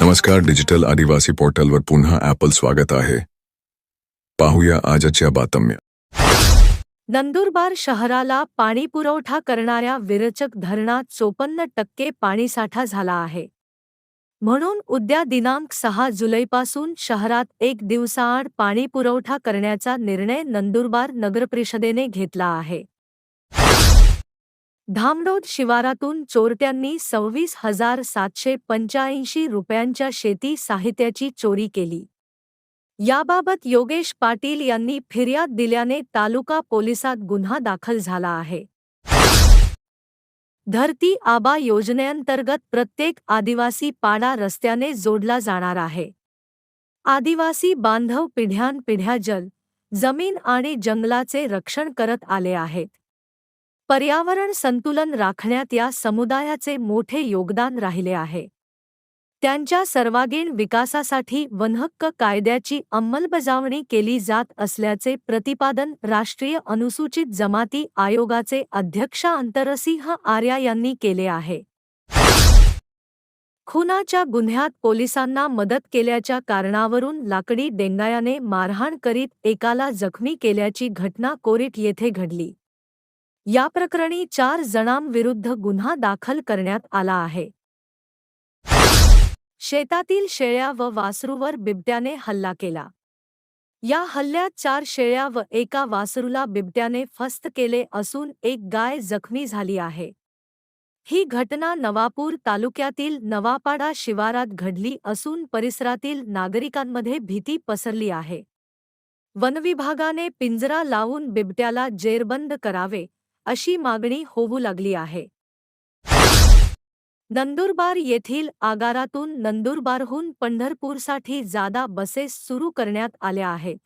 नमस्कार डिजिटल आदिवासी पोर्टलवर पुन्हा ॲपल स्वागत आहे. पाहूया आजच्या बातम्या. नंदुरबार शहराला पाणीपुरवठा करणाऱ्या विरचक धरणात चोपन्न टक्के पाणीसाठा झाला आहे. म्हणून उद्या दिनांक सहा जुलैपासून शहरात एक दिवसाआड पाणीपुरवठा करण्याचा निर्णय नंदुरबार नगरपरिषदेने घेतला आहे. धामडोद शिवारातून चोरट्यांनी सव्वीस हजार सातशे पंच्याऐंशी रुपयांच्या शेती साहित्याची चोरी केली. याबाबत योगेश पाटील यांनी फिर्याद दिल्याने तालुका पोलिसात गुन्हा दाखल झाला आहे. धरती आबा योजनेअंतर्गत प्रत्येक आदिवासी पाडा रस्त्याने जोडला जाणार आहे. आदिवासी बांधव पिढ्यानपिढ्या जल जमीन आणि जंगलाचे रक्षण करत आले आहेत. पर्यावरण संतुलन राखण्यात या समुदायाचे मोठे योगदान राहिले आहे. त्यांच्या सर्वांगीण विकासासाठी वनहक्क कायद्याची अंमलबजावणी केली जात असल्याचे प्रतिपादन राष्ट्रीय अनुसूचित जमाती आयोगाचे अध्यक्ष अंतरसिंह आर्या यांनी केले आहे. खुनाच्या गुन्ह्यात पोलिसांना मदत केल्याच्या कारणावरून लाकडी डेंगायाने मारहाण करीत एकाला जखमी केल्याची घटना कोरीट येथे घडली. या प्रकरणी चार जणांविरुद्ध गुन्हा दाखल करण्यात आला आहे. शेतातील शेळ्या व वासरूवर बिबट्याने हल्ला केला. या हल्ल्यात चार शेळ्या व एका वासरूला बिबट्याने फस्त केले असून एक गाय जखमी झाली आहे. ही घटना नवापूर तालुक्यातील नवापाडा शिवारात घडली असून परिसरातील नागरिकांमध्ये भीती पसरली आहे. वनविभागाने पिंजरा लावून बिबट्याला जेरबंद करावे अशी मागणी होऊ लागली आहे. नंदुरबार येथील आगारातून नंदुरबारहून पंढरपूरसाठी जादा बसेस सुरू करण्यात आल्या आहेत.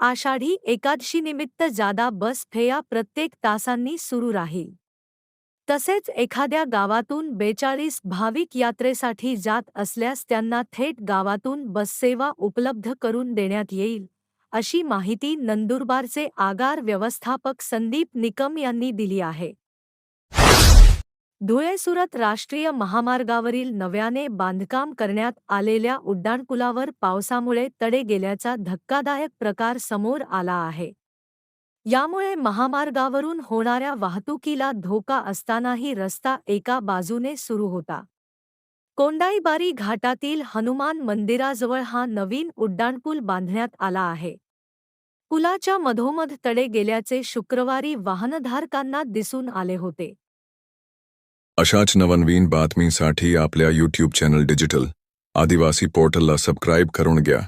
आषाढी एकादशीनिमित्त जादा बस फेया प्रत्येक तासांनी सुरू राहील. तसेच एखाद्या गावातून बेचाळीस भाविक यात्रेसाठी जात असल्यास त्यांना थेट गावातून बससेवा उपलब्ध करून देण्यात येईल. अशी माहिती नंदुरबारचे आगार व्यवस्थापक संदीप निकम यांनी दिली आहे. धुळे सुरत राष्ट्रीय महामार्गावरील नव्याने बांधकाम करण्यात आलेल्या उड्डाणपुलावर पावसामुळे तडे गेल्याचा धक्कादायक प्रकार समोर आला आहे. यामुळे महामार्गावरून होणाऱ्या वाहतुकीला धोका असतानाही रस्ता एका बाजूने सुरू होता. कोंडाईबारी घाटातील हनुमान मंदिराजवळ हा नवीन उड्डाणपूल बांधण्यात आला आहे. पुलाच्या मधोमध तडे गेल्याचे शुक्रवारी वाहनधारकांना दिसून आले होते. अशाच नवनवीन बातमीसाठी आपल्या यूट्यूब चॅनल डिजिटल आदिवासी पोर्टलला सबस्क्राईब करून घ्या.